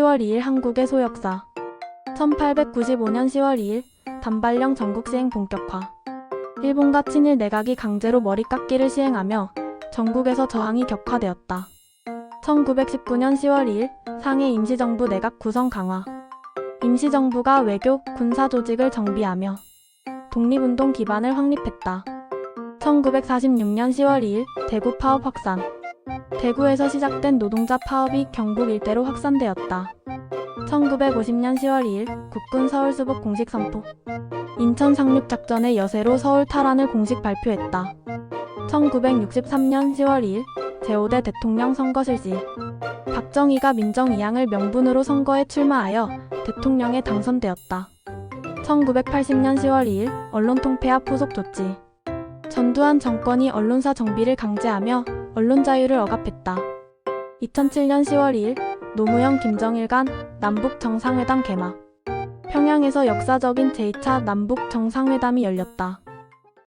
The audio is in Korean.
10월 2일 한국의 소역사 1895년 10월 2일 단발령 전국 시행 본격화 일본과 친일 내각이 강제로 머리 깎기를 시행하며 전국에서 저항이 격화되었다. 1919년 10월 2일 상해 임시정부 내각 구성 강화 임시정부가 외교, 군사 조직을 정비하며 독립운동 기반을 확립했다. 1946년 10월 2일 대구 파업 확산 대구에서 시작된 노동자 파업이 경북 일대로 확산되었다. 1950년 10월 2일 국군 서울 수복 공식 선포 인천 상륙 작전의 여세로 서울 탈환을 공식 발표했다. 1963년 10월 2일 제5대 대통령 선거 실시 박정희가 민정 이양을 명분으로 선거에 출마하여 대통령에 당선되었다. 1980년 10월 2일 언론 통폐합 후속 조치 전두환 정권이 언론사 정비를 강제하며 언론 자유를 억압했다. 2007년 10월 2일 노무현 김정일 간 남북 정상회담 개막 평양에서 역사적인 제2차 남북 정상회담이 열렸다.